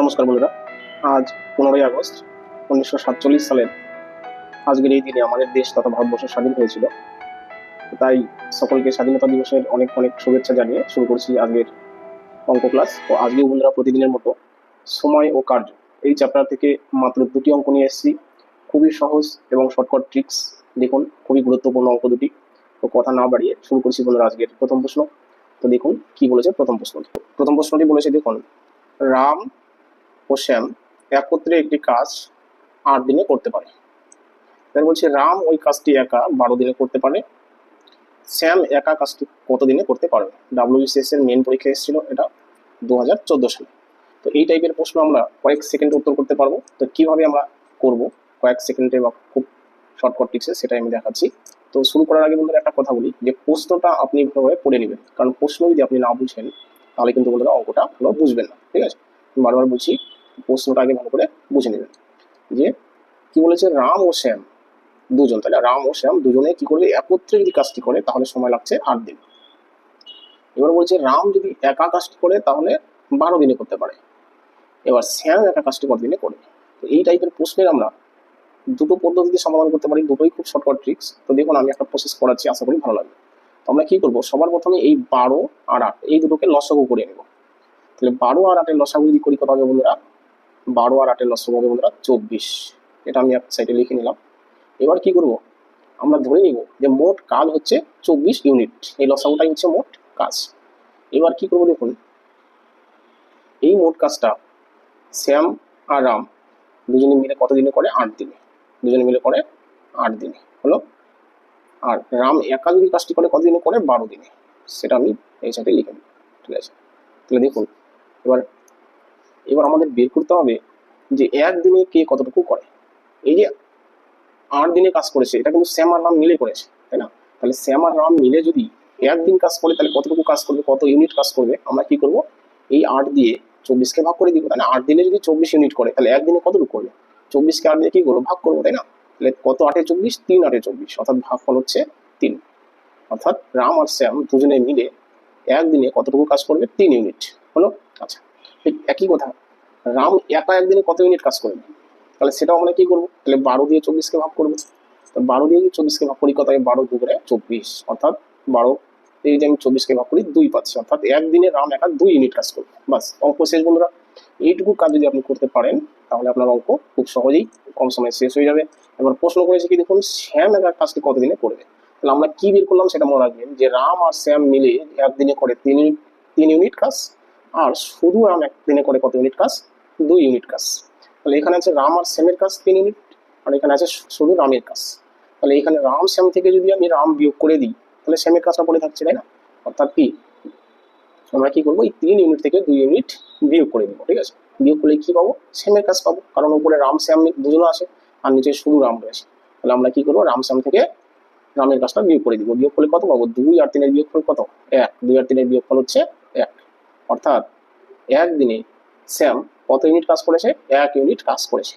নমস্কার বন্ধুরা, আজ পনেরোই আগস্ট উনিশশো সাতচল্লিশ সালের আজকের এই দিনে আমাদের দেশ তথা ভারতবর্ষ স্বাধীন হয়েছিল। তাই সকলকে স্বাধীনতা দিবসের অনেক অনেক শুভেচ্ছা জানিয়ে শুরু করছি আজকের অঙ্ক ক্লাস তো আজকেও বন্ধুরা প্রতিদিনের মতো সময় ও কার্য। এই চ্যাপ্টার থেকে মাত্র দুটি অঙ্ক নিয়ে এসেছি। খুবই সহজ এবং শর্টকাট ট্রিক্স দেখুন, খুবই গুরুত্বপূর্ণ অঙ্ক দুটি। তো কথা না বাড়িয়ে শুরু করছি বন্ধুরা আজকের প্রথম প্রশ্ন। তো দেখুন কি বলেছে প্রথম প্রশ্ন প্রথম প্রশ্নটি বলেছে দেখুন, রাম ও শ্যাম একত্রে একটি কাজ আট দিনে করতে পারে। তাই বলছে রাম ওই কাজটি একা বারো দিনে করতে পারে। শ্যাম একা কাজটি কত দিনে করতে পারবে? ডাব্লিউবিসিএস এর মেন পরীক্ষা এসেছিল এটা দু হাজার চোদ্দ সালে। তো এই টাইপের প্রশ্ন আমরা কয়েক সেকেন্ডে উত্তর করতে পারব। তো কীভাবে আমরা করব? কয়েক সেকেন্ডে বা খুব শর্টকাট টিক্সে সেটাই আমি দেখাচ্ছি। তো শুরু করার আগে বন্ধুরা একটা কথা বলি যে প্রশ্নটা আপনি ভালোভাবে পড়ে নেবেন। কারণ প্রশ্ন যদি আপনি না বুঝেন, তাহলে কিন্তু বন্ধুরা অঙ্কটা ভালো বুঝবেন না। ঠিক আছে? বারবার বলছি প্রশ্নটা আগে ভালো করে বুঝে নেবেন। যে কি বলেছে? রাম ও শ্যাম দুজন। তাহলে রাম ও শ্যাম দুজনে কি করবে? একত্রে যদি কাজটি করে, তাহলে সময় লাগছে আট দিন। এবার বলছে, রাম যদি একা কাজটি করে, তাহলে বারো দিনে করতে পারে। এবার শ্যাম একা কাজটি কত দিনে করবে? তো এই টাইপের প্রশ্নের আমরা দুটো পদ্ধতিতে সমাধান করতে পারি। দুটোই খুব শর্টকাট ট্রিক্স তো দেখুন, আমি একটা প্রসেস করাচ্ছি, আশা করি ভালো লাগবে। তো আমরা কি করব? সবার প্রথমে এই বারো আর আট, এই দুটোকে লসগু করে নেব। তাহলে বারো আর আটের লসাগু যদি করি, কত হবে বন্ধুরা? বারো আর আটের লসাগু হবে বন্ধুরা চব্বিশ। এটা আমি এক সাইডে লিখে নিলাম। এবার কি করব? আমরা ধরে নিব যে মোট কাজ হচ্ছে চব্বিশ ইউনিট এই লসাগুটাই হচ্ছে মোট কাজ। এবার কি করব দেখুন? এই মোট কাজটা শ্যাম আর রাম দুজনে মিলে কত দিনে করে? আট দিনে। দুজনে মিলে করে আট দিনে। হলো? আর রাম একা যদি কাজটি করে কত দিনে করে? বারো দিনে। সেটা আমি এই সাইডে লিখে নিই ঠিক আছে? তাহলে দেখুন, এবার এবার আমাদের বের করতে হবে যে একদিনে কে কতটুকু করে। এই যে আট দিনে কাজ করেছে, এটা কিন্তু শ্যাম আর রাম মিলে করেছে, তাই না? তাহলে শ্যাম আর রাম মিলে যদি একদিন কাজ করে, তাহলে কতটুকু কাজ করবে, কত ইউনিট কাজ করবে, আমরা কি করব? এই আট দিয়ে চব্বিশকে ভাগ করে দিব, তাহলে আট দিনে যদি চব্বিশ ইউনিট করে, তাহলে একদিনে কতটুকু করবে? চব্বিশকে আট দিয়ে কি করব? ভাগ করব, তাই না? তাহলে কত আটে চব্বিশ? তিন আটে চব্বিশ, অর্থাৎ ভাগ ভাগফল হচ্ছে তিন। অর্থাৎ রাম আর শ্যাম দুজনে মিলে একদিনে কতটুকু কাজ করবে? তিন ইউনিট হলো? আচ্ছা একই কথা। রাম একা একদিনে কত ইউনিট কাজ করবে তাহলে সেটাও আমরা কি করব? তাহলে বারো দিয়ে চব্বিশকে ভাগ করব। তো বারো দিয়ে যদি চব্বিশকে ভাগ করি, কত বারো দুপুরে চব্বিশ। অর্থাৎ বারো এই যে আমি চব্বিশকে ভাগ করি, দুই পাচ্ছি। অর্থাৎ একদিনে রাম একা দুই ইউনিট কাজ করবে। বাস অঙ্ক শেষ বন্ধুরা। এইটুকু কাজ যদি আপনি করতে পারেন, তাহলে আপনার অঙ্ক খুব সহজেই কম সময়ে শেষ হয়ে যাবে। এবার প্রশ্ন করেছে কি, দেখুন, শ্যাম একা কাজটি কতদিনে করবে? তাহলে আমরা কি বের করলাম সেটা মনে রাখবেন যে, রাম আর শ্যাম মিলে একদিনে করে তিন ইউনিট তিন ইউনিট কাজ, আর শুধু রাম একদিনে করে কত ইউনিট কাজ? দুই ইউনিট কাজ তাহলে এখানে আছে রাম আর শ্যামের কাজ তিন ইউনিট আর এখানে আছে শুধু রামের কাজ তাহলে এখানে রাম, শ্যাম থেকে যদি আমি রাম বিয়োগ করে দিই, তাহলে শ্যামের কাজটা পড়ে থাকছে, তাই না? অর্থাৎ কি? আমরা কি করব? এই তিন ইউনিট থেকে দুই ইউনিট বিয়োগ করে দেবো, ঠিক আছে? বিয়োগ করলে কি পাবো? শ্যামের কাজ পাবো। কারণ উপরে রাম, শ্যাম দুজনে আসে, আর নিচে শুধু রাম রয়েছে। তাহলে আমরা কি করব? রাম, শ্যাম থেকে রামের কাজটা বিয়োগ করে দিব। বিয়োগ করলে কত পাবো? দুই আর তিনের বিয়োগ ফল কত? এক। দুই আর তিনের বিয়োগ ফল হচ্ছে এক। অর্থাৎ একদিনে শ্যাম কত ইউনিট কাজ করেছে? এক ইউনিট কাজ করেছে।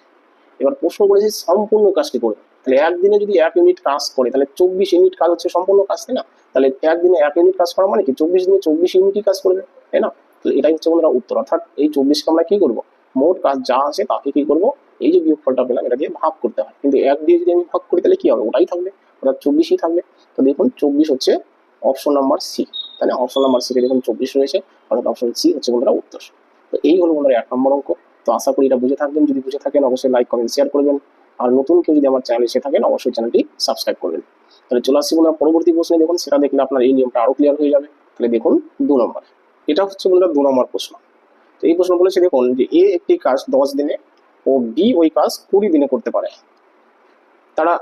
এবার প্রশ্ন করেছে সম্পূর্ণ কাজটি করবে তাহলে একদিনে যদি এক ইউনিট কাজ করে, তাহলে চব্বিশ ইউনিট কাজ হচ্ছে সম্পূর্ণ কাজ, তাই না? তাহলে একদিনে এক ইউনিট কাজ করা মানে কি? চব্বিশ দিনে চব্বিশ ইউনিটই কাজ করবে, তাই না? তাহলে এটাই হচ্ছে বন্ধুরা উত্তর। অর্থাৎ এই চব্বিশকে আমরা কি করব? মোট কাজ যা আছে তাকে কি করব? এই যে বিয়োগফলটা পেলাম, এটা দিয়ে ভাগ করতে হয়। কিন্তু এক দিয়ে যদি আমি ভাগ করি, তাহলে কি হবে? ওটাই থাকবে। অর্থাৎ চব্বিশই থাকবে। তো দেখুন, চব্বিশ হচ্ছে অপশন নাম্বার সি তাহলে অপশন নাম্বার সিতে দেখুন, চব্বিশ রয়েছে। অর্থাৎ অপশন সি হচ্ছে বন্ধুরা উত্তর। তো এই হলো বন্ধুরা এক নম্বর অঙ্ক। তো আশা করি এটা বুঝে থাকবেন। যদি বুঝে থাকেন, অবশ্যই লাইক কমেন্ট শেয়ার করবেন। আর নতুন কেউ যদি আমার চ্যানেলে এসে থাকেন, অবশ্যই চ্যানেলটি সাবস্ক্রাইব করবেন। তাহলে চলে আসছি বন্ধুরা পরবর্তী প্রশ্নে। দেখুন, সেটা দেখলে আপনার এই নিয়মটা আরও ক্লিয়ার হয়ে যাবে। তাহলে দেখুন দু নম্বর। এটা হচ্ছে বন্ধুরা দু নম্বর প্রশ্ন। তো এই প্রশ্ন বলেছে, দেখুন, যে এ একটি কাজ দশ দিনে ও বি ওই কাজ কুড়ি দিনে করতে পারে। তারা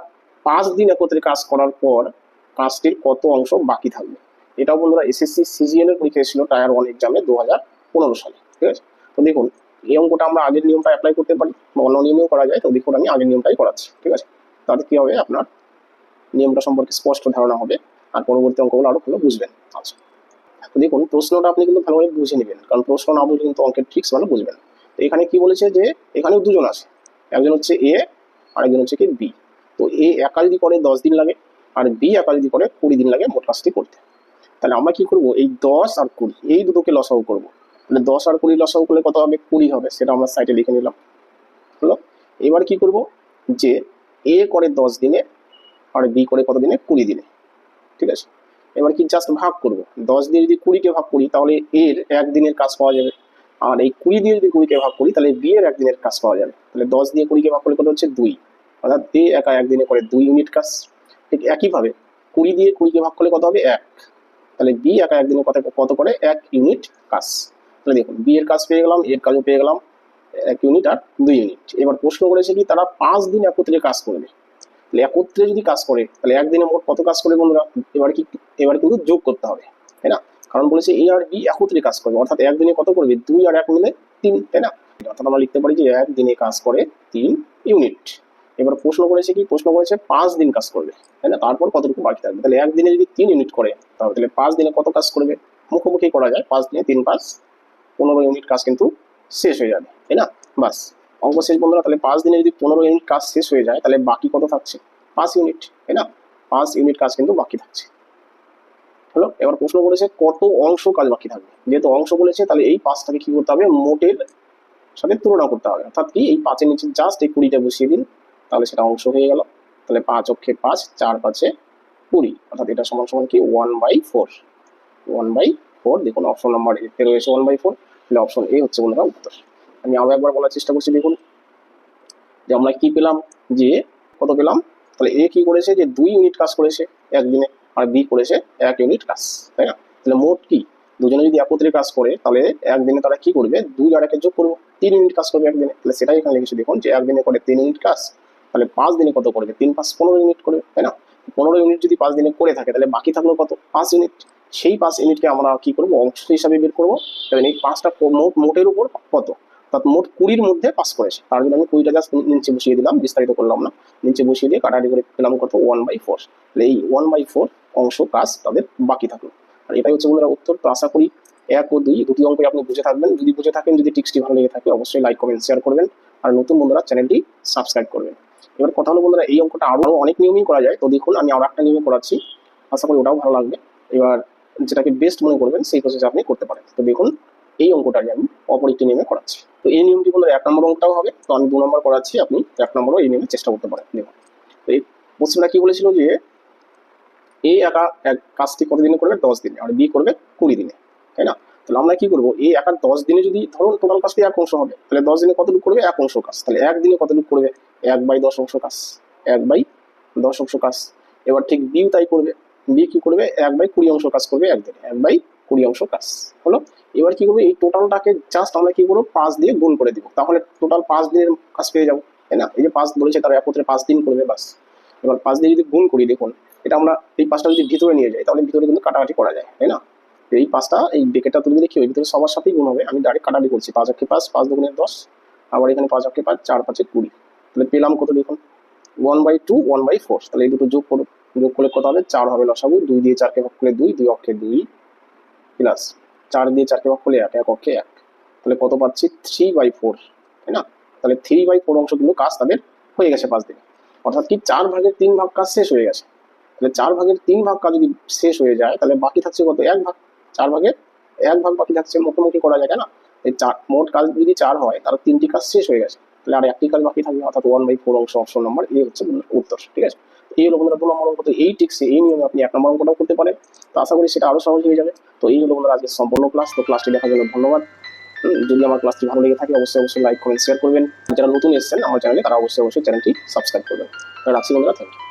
পাঁচ দিন একত্রে কাজ করার পর কাজটির কত অংশ বাকি থাকবে? এটাও বন্ধুরা এসএসসি সিজিএল এর পরীক্ষা ছিল, টায়ার ওয়ান এক্সামে দু হাজার পনেরো সালে। ঠিক আছে? তো দেখুন, এই অঙ্কটা আমরা আগের নিয়মটা অ্যাপ্লাই করতে পারি বা অন্য নিয়মেও করা যায়। তো দেখুন, আমি আগের নিয়মটাই করাচ্ছি, ঠিক আছে? তাতে কি হবে? আপনার নিয়মটা সম্পর্কে স্পষ্ট ধারণা হবে আর পরবর্তী অঙ্কগুলো আরও ভালো বুঝবেন। আচ্ছা। তো দেখুন, প্রশ্নটা আপনি কিন্তু ভালোভাবে বুঝে নেবেন, কারণ প্রশ্ন না বুঝলে কিন্তু অঙ্কের ট্রিক্স ভালো বুঝবেন তো এখানে কি বলেছে যে, এখানেও দুজন আছে। একজন হচ্ছে এ আর একজন হচ্ছে কি বি তো এ একা যদি করে, দশ দিন লাগে, আর বি একা যদি করে, কুড়ি দিন লাগে মোট কাজটি করতে। তাহলে আমরা কি করব? এই দশ আর কুড়ি, এই দুটোকে লসাগু করব। তাহলে দশ আর কুড়ি লসাগু করলে কত হবে? কুড়ি হবে, সেটা আমরা সাইডে লিখে নিলাম। হলো? এবার কি করব? যে এ করে দশ দিনে আর বি করে কত দিনে? কুড়ি দিনে। ঠিক আছে? এবার কি জাস্ট ভাগ করব? দশ দিয়ে যদি কুড়িকে ভাগ করি, তাহলে এর একদিনের কাজ পাওয়া যাবে। আর এই কুড়ি দিয়ে যদি কুড়িকে ভাগ করি, তাহলে বি এর একদিনের কাজ পাওয়া যাবে। তাহলে দশ দিয়ে কুড়িকে ভাগ করলে কত হচ্ছে? দুই। অর্থাৎ এ একা একদিনে করে দুই ইউনিট কাজ। ঠিক একইভাবে কুড়ি দিয়ে কুড়িকে ভাগ করলে কত হবে? এক। তাহলে বি একা একদিনে কত কত করে? এক ইউনিট কাজ। তাহলে দেখুন বি এর কাজ পেয়ে গেলাম এর কাজও পেয়ে গেলাম, এক ইউনিট আর দুই ইউনিট এবার প্রশ্ন করেছে কি, তারা পাঁচ দিন একত্রে কাজ করবে। তাহলে একত্রে যদি কাজ করে, তাহলে একদিনে মোট কত কাজ করবে বন্ধুরা? এবার কি, এবার কিন্তু যোগ করতে হবে, তাই না? কারণ বলেছে এ আর বি একত্রে কাজ করবে, অর্থাৎ একদিনে কত করবে? দুই আর এক মিলে তিন, তাই না? অর্থাৎ আমরা লিখতে পারি যে একদিনে কাজ করে তিন ইউনিট এবার প্রশ্ন করেছে কি, প্রশ্ন করেছে পাঁচ দিন কাজ করবে, তাই না? তারপর কতটুকু বাকি থাকবে? তাহলে একদিনে যদি তিন ইউনিট করে, তাহলে পাঁচ দিনে কত কাজ করবে? মুখোমুখি করা যায়, পাঁচ দিনে তিন, পাঁচ পনেরো ইউনিট কাজ কিন্তু শেষ হয়ে যাবে, তাই না? বাস, অঙ্ক শেষ বন্ধুরা, তাহলে পাঁচ দিনে যদি পনেরো ইউনিট কাজ শেষ হয়ে যায়, তাহলে বাকি কত থাকছে? পাঁচ ইউনিট, তাই না? পাঁচ ইউনিট কাজ কিন্তু বাকি থাকছে। হলো? এবার প্রশ্ন করেছে কত অংশ কাজ বাকি থাকবে? যেহেতু অংশ বলেছে, তাহলে এই পাঁচটাকে কি করতে হবে? মোটের সাথে তুলনা করতে হবে। অর্থাৎ কি, এই পাঁচের নিচে জাস্ট এই কুড়িটা বসিয়ে দিন, তাহলে সেটা অংশ হয়ে গেল। তাহলে পাঁচ অক্ষে পাঁচ, চার পাঁচে কুড়ি। অর্থাৎ এটা সমান সমান কি? One by four one by four দেখুন অপশন নাম্বার এতে রয়েছে ওয়ান বাই ফোর তাহলে অপশন এ হচ্ছে বন্ধুরা উত্তর। আমি আরও একবার বলার চেষ্টা করছি, দেখুন। যে আমরা কি পেলাম? যে কত পেলাম? তাহলে এ কি করেছে? যে দুই ইউনিট কাজ করেছে একদিনে, আর বি করেছে এক ইউনিট কাজ তাই না? তাহলে মোট কি? দুজনে যদি একত্রে কাজ করে, তাহলে একদিনে তারা কি করবে? দুই আর যোগ করব, তিন ইউনিট কাজ করবে একদিনে। তাহলে সেটাই এখানে লিখেছি, দেখুন, যে একদিনে করে তিন ইউনিট কাজ তাহলে পাঁচ দিনে কত করবে? তিন পাঁচ পনেরো ইউনিট করবে, তাই না? পনেরো ইউনিট যদি পাঁচ দিনে করে থাকে, তাহলে বাকি থাকল কত? পাঁচ ইউনিট সেই পাঁচ ইউনিটকে আমরা কি করব? অংশ হিসাবে বের করব। এবং এই পাঁচটা মোট, মোটের উপর কত? অর্থাৎ মোট কুড়ির মধ্যে পাস করেছে। তার জন্য আমি কুড়িটা জাস্ট নিচে বসিয়ে দিলাম, বিস্তারিত করলাম না। নিচে বসিয়ে দিয়ে কাটাকাটি করে পেলাম কত? ওয়ান বাই ফোর তাহলে এই ওয়ান বাই ফোর অংশ কাজ তাদের বাকি থাকল। আর এটাই হচ্ছে বন্ধুরা উত্তর। তো আশা করি এক ও দুই দুটি অঙ্কই আপনি বুঝে থাকবেন। যদি বুঝে থাকেন, যদি টিক্সটি ভালো লেগে থাকে, অবশ্যই লাইক কমেন্ট শেয়ার করবেন। আর নতুন বন্ধুরা, চ্যানেলটি সাবস্ক্রাইব করবেন। এবার কথা হলো বন্ধুরা, এই অঙ্কটা আরও অনেক নিয়মই করা যায়। তো দেখুন, আমি আরও একটা নিয়মে করাচ্ছি। আশা করি ওটাও ভালো লাগবে। এবার যেটাকে বেস্ট মনে করবেন, সেই প্রসেসে আপনি করতে পারেন। তো দেখুন, এই অঙ্কটাই আমি অপর একটি নিয়মে করাচ্ছি। তো এই নিয়মটি বন্ধুরা এক নম্বর অঙ্কটাও হবে, তো আমি দু নম্বর করাচ্ছি, আপনি এক নম্বরও এই নিয়মে চেষ্টা করতে পারেন। দেখুন, তো এই প্রশ্নটা কি বলেছিল যে এ একা এক কাজটি কত দিনে করবে? দশ দিনে। আর বি করবে কুড়ি দিনে। তাই না? তাহলে আমরা কি করব? এই একা দশ দিনে যদি ধরুন টোটাল কাজটি এক অংশ হবে, তাহলে দশ দিনে কতটুকু করবে? এক অংশ কাজ। তাহলে এক দিনে কতটুকু করবে? এক বাই দশ অংশ কাজ। এক বাই দশ অংশ কাজ। এবার ঠিক বিও তাই করবে। বি কি করবে? এক বাই কুড়ি অংশ কাজ করবে একদিনে এক বাই কুড়ি অংশ কাজ। হলো? এবার কি করব? এই টোটালটাকে জাস্ট আমরা কি করব? পাঁচ দিয়ে গুণ করে দিব। তাহলে টোটাল পাঁচ দিনের কাজ পেয়ে যাব, তাই না? এই যে পাঁচ বলেছে তারা একত্রে পাঁচ দিন করবে বাস এবার পাঁচ দিয়ে যদি গুণ করি, দেখুন, এটা আমরা এই পাঁচটা যদি ভিতরে নিয়ে যাই, তাহলে ভিতরে কিন্তু কাটাকাটি করা যায়, তাই না? এই পাঁচটা, এই বেকেটটা তুলে দিলে কি হবে ভিতরে সবার সাথেই গুণ হবে। আমি ডাইরেক্ট কাটাকাটি করছি, পাঁচ অক্ষে পাঁচ পাঁচ দুগুণের দশ, আবার এখানে পাঁচ অক্ষে পাঁচ, চার পাঁচে কুড়ি। তাহলে পেলাম কত দেখুন? One by two one by four তাহলে এই দুটো যোগ করো যোগ করলে কত হবে? চার হবে লসাগু। দুই দিয়ে চারকে ভাগ করলে দুই দুই অক্ষে দুই প্লাস চার দিয়ে চারকে ভাগ করলে এক এক অক্ষে এক। তাহলে কত পাচ্ছি? থ্রি বাই ফোর তাই না? তাহলে থ্রি বাই ফোর অংশ কিন্তু কাজ তাদের হয়ে গেছে পাঁচ দিনে। অর্থাৎ কি চার ভাগের তিন ভাগ কাজ শেষ হয়ে গেছে? তাহলে চার ভাগের তিন ভাগ কাজ যদি শেষ হয়ে যায়, তাহলে বাকি থাকছে কত? এক ভাগ। চার ভাগের এক ভাগ বাকি থাকছে মুখোমুখি করা যায় না? এই চার, মোট কাজ যদি চার হয়, তাহলে তিনটি কাজ শেষ হয়ে গেছে। তাহলে আর একটি কাজ বাকি থাকবে, অর্থাৎ ওয়ান বাই ফোর অংশ অপশন নম্বর এই হচ্ছে উত্তর, ঠিক আছে? এই হলো বন্ধুরা দু নম্বর অঙ্ক তো এই টিক্সে এই নিয়মে আপনি এক নম্বর অঙ্কটাও করতে পারেন। তো আশা করি সেটা আরও সহজ হয়ে যাবে। তো এই হলো বন্ধুরা আজকে সম্পূর্ণ ক্লাস তো ক্লাসটি দেখার জন্য ধন্যবাদ। যদি আমার ক্লাসটি ভালো লেগে থাকে, অবশ্যই অবশ্যই লাইক কমেন্ট শেয়ার করবেন। যারা নতুন এসেছেন আমার চ্যানেলে তারা অবশ্যই অবশ্যই চ্যানেলটি সাবস্ক্রাইব করবেন। রাখছি বন্ধুরা থ্যাংক ইউ